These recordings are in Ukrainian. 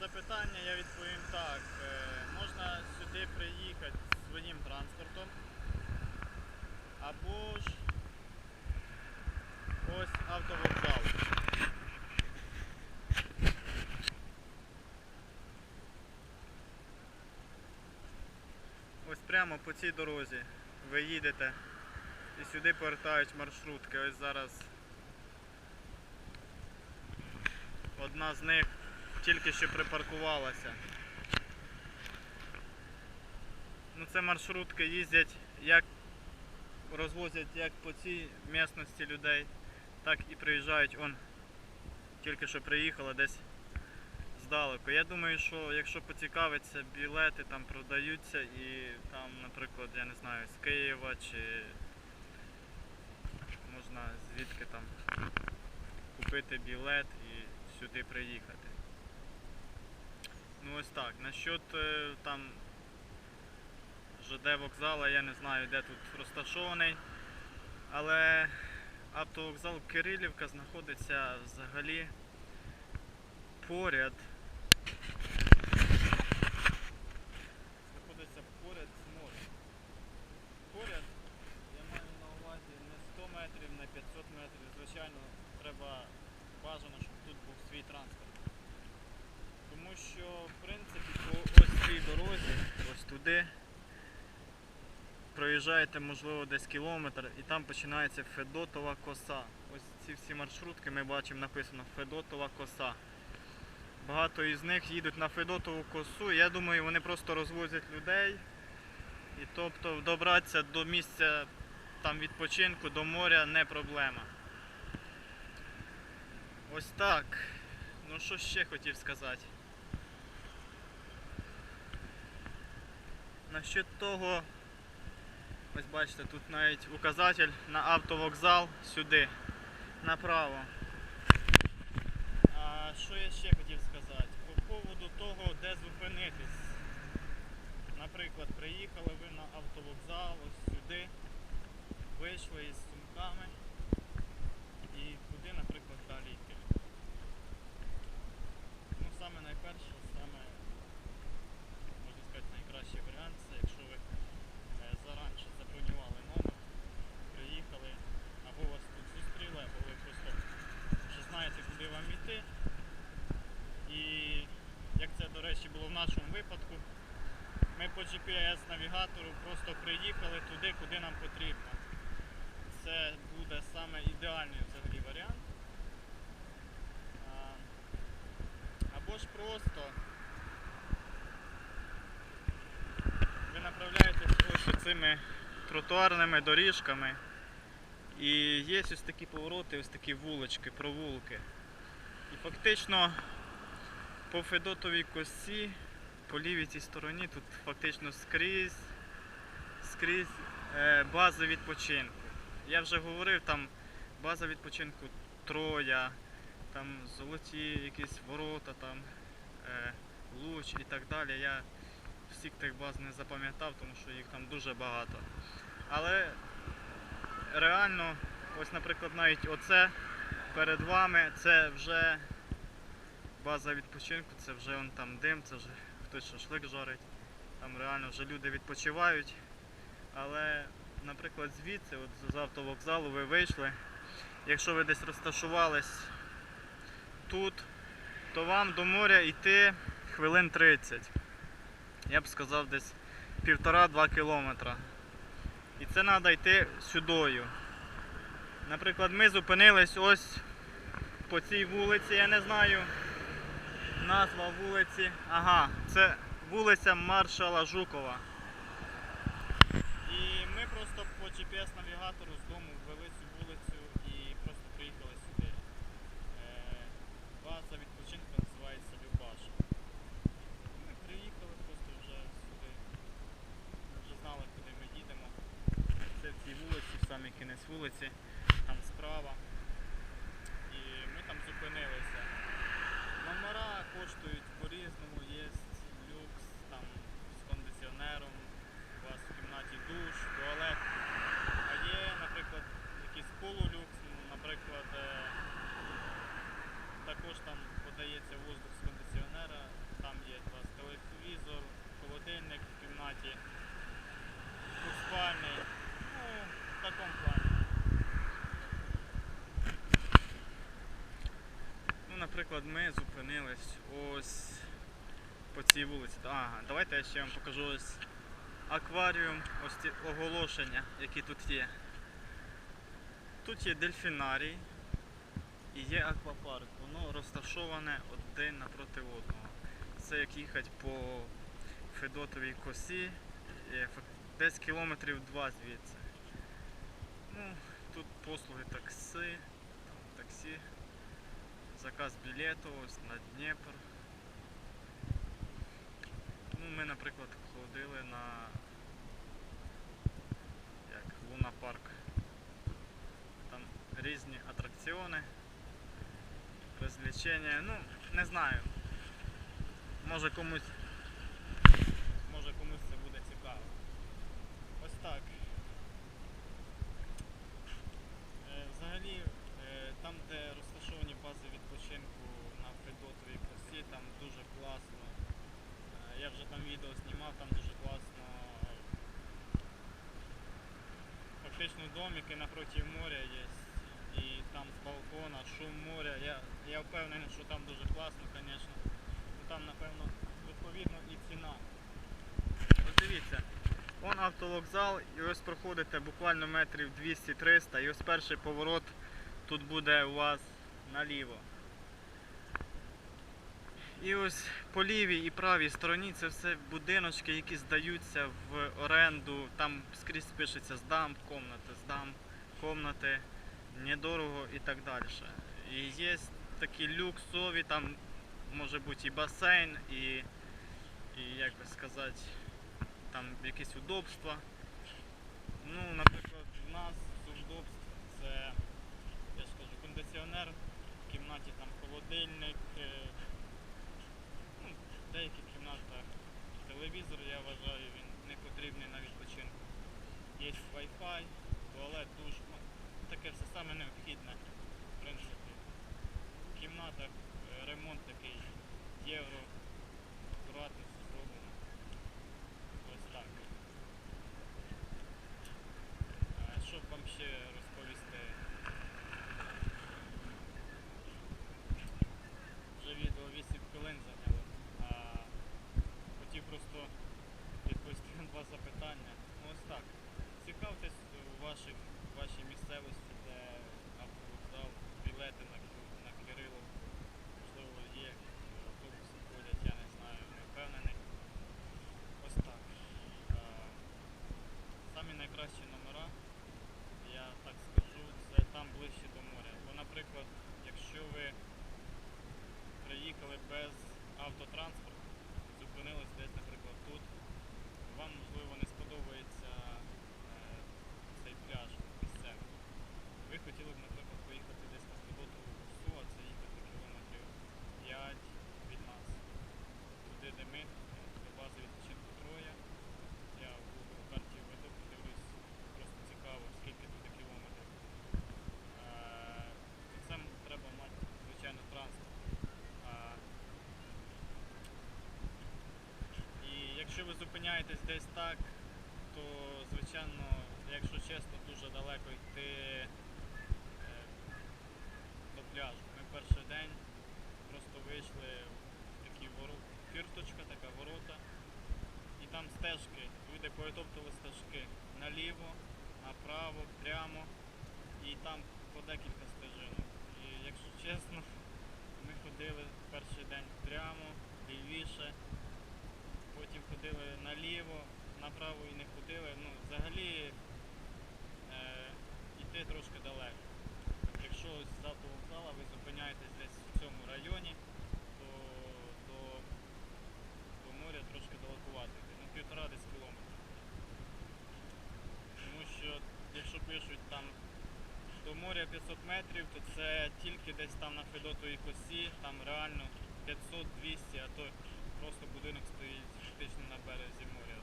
запитання я відповім так. Е, Можна сюди приїхати своїм транспортом або ж ось автовокзал. Ось прямо по цій дорозі ви їдете і сюди повертають маршрутки. Ось зараз одна з них тільки що припаркувалася. Ну це маршрутки їздять як розвозять як по цій місності людей, так і приїжджають он. Тільки що приїхала десь здалеку. Я думаю, що якщо поцікавиться, білети там продаються і там, наприклад, я не знаю, з Києва чи можна звідки там купити білет і сюди приїхати. Ну ось так. Насчет е, там ЖД вокзала я не знаю де тут розташований. Але автовокзал Кирилівка знаходиться взагалі поряд. Знаходиться поряд з морем. Поряд я маю на увазі не 100 метрів, не 500 метрів. Звичайно, треба бажано, щоб тут був свій транспорт. Тому що, в принципі, по ось цій дорозі, туди, проїжджаєте, можливо, десь кілометр, і там починається Федотова коса. Ось ці всі маршрутки ми бачимо написано Федотова коса. Багато із них їдуть на Федотову косу. Я думаю, вони просто розвозять людей. І тобто добратися до місця там відпочинку, до моря не проблема. Ось так. Ну що ще хотів сказати? Насчет того, ось бачите, тут навіть указатель на автовокзал сюди, направо. А що я ще хотів сказати? По поводу того, де зупинитись. Наприклад, приїхали ви на автовокзал, ось сюди, вийшли із сумками і куди, наприклад, далі йти. Ну, саме найперше, саме, можна сказати, найкращий варіант, це якщо ви е, заранше забронювали номер, приїхали, або вас тут зустріли, або ви просто вже знаєте, куди вам йти. І як це, до речі, було в нашому випадку, ми по GPS-навігатору просто приїхали туди, куди нам потрібно. Це буде саме ідеальний взагалі варіант. Або ж просто ви направляєтесь цими тротуарними доріжками. І є ось такі повороти, ось такі вулички, провулки. І фактично по Федотовій косі, по лівій цій стороні, тут фактично скрізь, скрізь е, бази відпочинку. Я вже говорив, там база відпочинку Троя, там золоті якісь ворота, там е, луч і так далі. Я всіх тих баз не запам'ятав, тому що їх там дуже багато. Але реально, ось, наприклад, навіть оце перед вами це вже база відпочинку, це вже он там дим, це вже хтось шашлик жарить. Там реально вже люди відпочивають. Але, наприклад, звідси, от з автовокзалу ви вийшли. Якщо ви десь розташувались тут, то вам до моря йти хвилин 30. Я б сказав десь півтора-два кілометра. І це треба йти сюдою. Наприклад, ми зупинились ось по цій вулиці, я не знаю. Назва вулиці. Ага, це вулиця Маршала Жукова. І ми просто по GPS-навігатору з дому ввели цю вулицю і просто приїхали сюди. Е, База відпочинку називається Любаш. Ми приїхали просто вже сюди. Ми вже знали, куди ми їдемо. Це в цій вулиці, в самий кінець вулиці, там справа. І ми там зупинилися. також там подається воздух з кондиціонера, там є у вас телевізор, холодильник в кімнаті, двоспальний. Ну, в такому плані. Ну, наприклад, ми зупинились ось по цій вулиці. Ага, давайте я ще вам покажу ось акваріум, ось ці оголошення, які тут є. Тут є дельфінарій і є аквапарк. Воно розташоване один напроти одного. Це як їхати по Федотовій косі, фак- десь кілометрів два звідси. Ну, тут послуги такси, таксі, заказ білету ось на Дніпр. Ну, ми, наприклад, ходили на як Луна Парк. Там різні атракціони, розвлечення. Ну, не знаю. Може комусь. Може комусь це буде цікаво. Ось так. Е, Взагалі, е, там, де розташовані бази відпочинку на Федотовій косі, там дуже класно. Е, Я вже там відео знімав, там дуже класно. Фактично домики напроти моря є. І там з балкона шум моря. Я, я впевнений, що там дуже класно, звісно. Там, напевно, відповідно і ціна. Ось дивіться, вон автовокзал, і ось проходите буквально метрів 200-300, і ось перший поворот тут буде у вас наліво. І ось по лівій і правій стороні це все будиночки, які здаються в оренду. Там скрізь пишеться здам комнати, здам комнати, недорого і так далі. І є такі люксові, там може бути і басейн, і, і як би сказати, там якісь удобства. Ну, наприклад, в нас удобств це, я ж кажу, кондиціонер, в кімнаті там холодильник. В деяких кімнатах телевізор, я вважаю, він не потрібний на відпочинку. Є Wi-Fi, туалет, душ, ну, таке все саме необхідне, в принципі. В кімнатах е, ремонт такий євро, акуратно все зроблено. Ось так. Е, Що б вам ще розповісти? Вже відео 8 хвилин зайняло. А хотів просто відповісти на два запитання. Ну ось так. Цікавтесь у ваших, вашій місцевості, де автовокзал, білети на, Ки- на Кирило. Можливо, є автобуси ходять, я не знаю, не впевнений. Ось так. А, Самі найкращі номера, я так скажу, це там ближче до моря. Бо, наприклад, якщо ви приїхали без автотранспорту, зупинились десь, наприклад, тут, вам можливо не сподобається е, цей пляж місцевий. Ви хотіли б, наприклад, поїхати десь на Федотову косу, а це їхати кілометрів 5 від нас. Туди, де ми, до бази відпочинку Троя. Я в Google карті веду, подивлюсь, просто цікаво, скільки тут кілометрів. Е, Це треба мати, звичайно, транспорт. А, І якщо ви зупиняєтесь десь так, то звичайно, якщо чесно, дуже далеко йти е, до пляжу. Ми перший день просто вийшли в такі фірточка, така ворота, і там стежки. Люди поетоптали стежки наліво, направо, прямо, і там по декілька стежинок. І якщо чесно, ми ходили перший день прямо, лівіше, потім ходили наліво, направо і не ходили. Ну, взагалі е, йти трошки далеко. Якщо з автовокзала ви зупиняєтесь десь в цьому районі, то до, до моря трошки далекувати. Ну, півтора десь кілометра. Тому що якщо пишуть там до моря 500 метрів, то це тільки десь там на Федотовій косі, там реально 500-200, а то просто будинок стоїть практично на березі моря.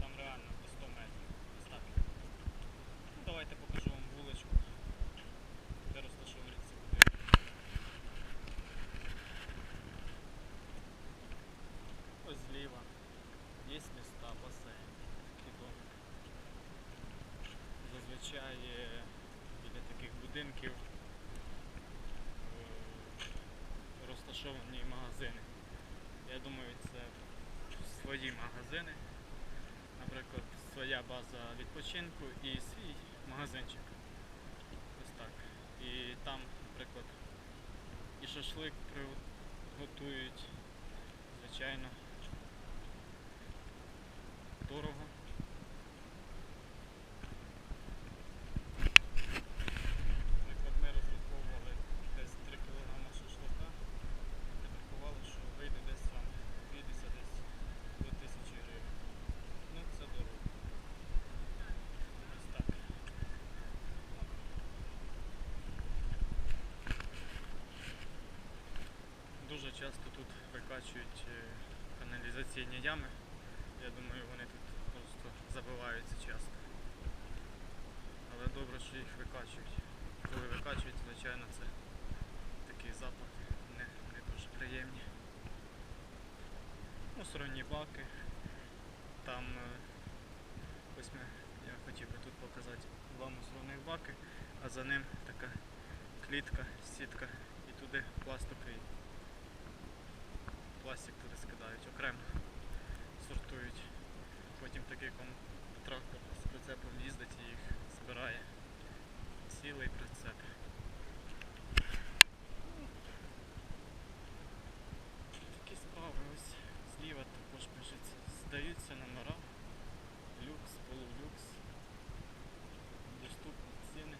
Там реально по 100 метрів. Ну, Давайте покажу вам вуличку, де розташовані ці будинки. Ось зліва. Є міста, басейн і. Зазвичай е, біля таких будинків е, розташовані магазини. Я думаю, це свої магазини. Наприклад, своя база відпочинку і свій магазинчик. Ось так. І там, наприклад, і шашлик приготують, звичайно, дорого. Наприклад, ми розраховували десь 3 кг шашлика. Ми рахували, що вийде десь там 50 десь до 1000 гривень. Ну, це дорого. Ось так. Дуже часто тут викачують е, каналізаційні ями. Я думаю, вони тут просто забиваються часто. Але добре, що їх викачують. Коли викачують, звичайно, це такий запах не, не дуже приємні. Мусорні баки. Там е, ось ми, я хотів би тут показати два мусорних баки, а за ним така клітка, сітка і туди пластиковий пластик туди скидають окремо, сортують. Потім такий трактор з прицепом їздить і їх збирає. Цілий прицеп. Такі справи ось зліва також пишеться. Здаються номера. Люкс, полулюкс. Доступні ціни.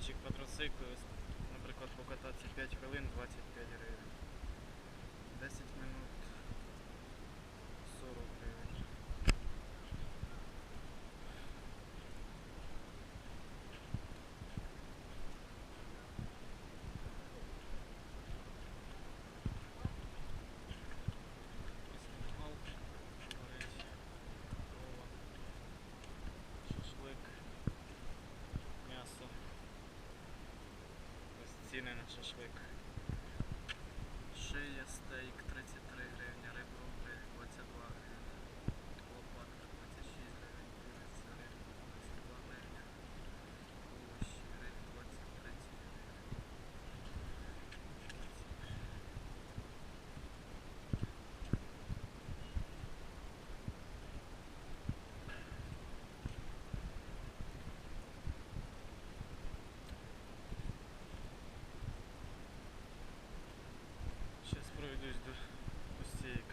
Ось такі квадроцикли, наприклад, покататися 5 хвилин 25 гривень. 10 минут Ось ціни на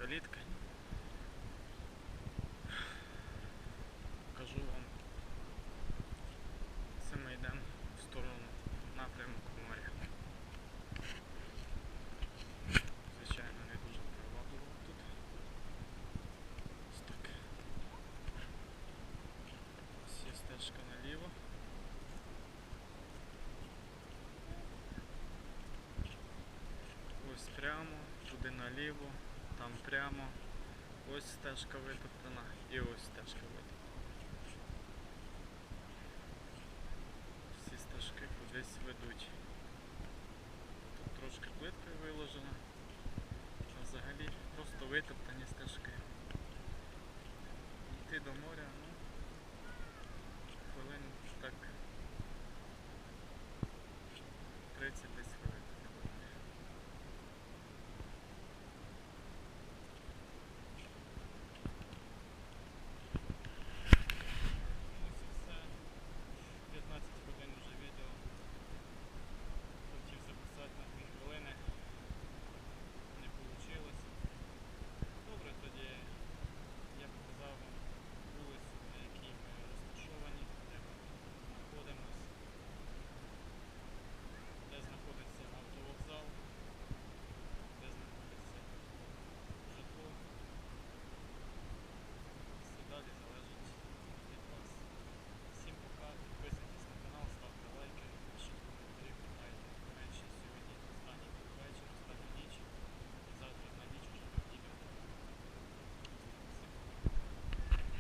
калітки. Покажу вам. Це ми йдемо в сторону напрямок моря. Звичайно, не дуже привабливо тут. Так. Ось є наліво. Ось прямо, туди наліво, там прямо. Ось стежка витоптана і ось стежка витоптана. Всі стежки кудись ведуть. Тут трошки плиткою виложено, а взагалі просто витоптані стежки. Йти до моря,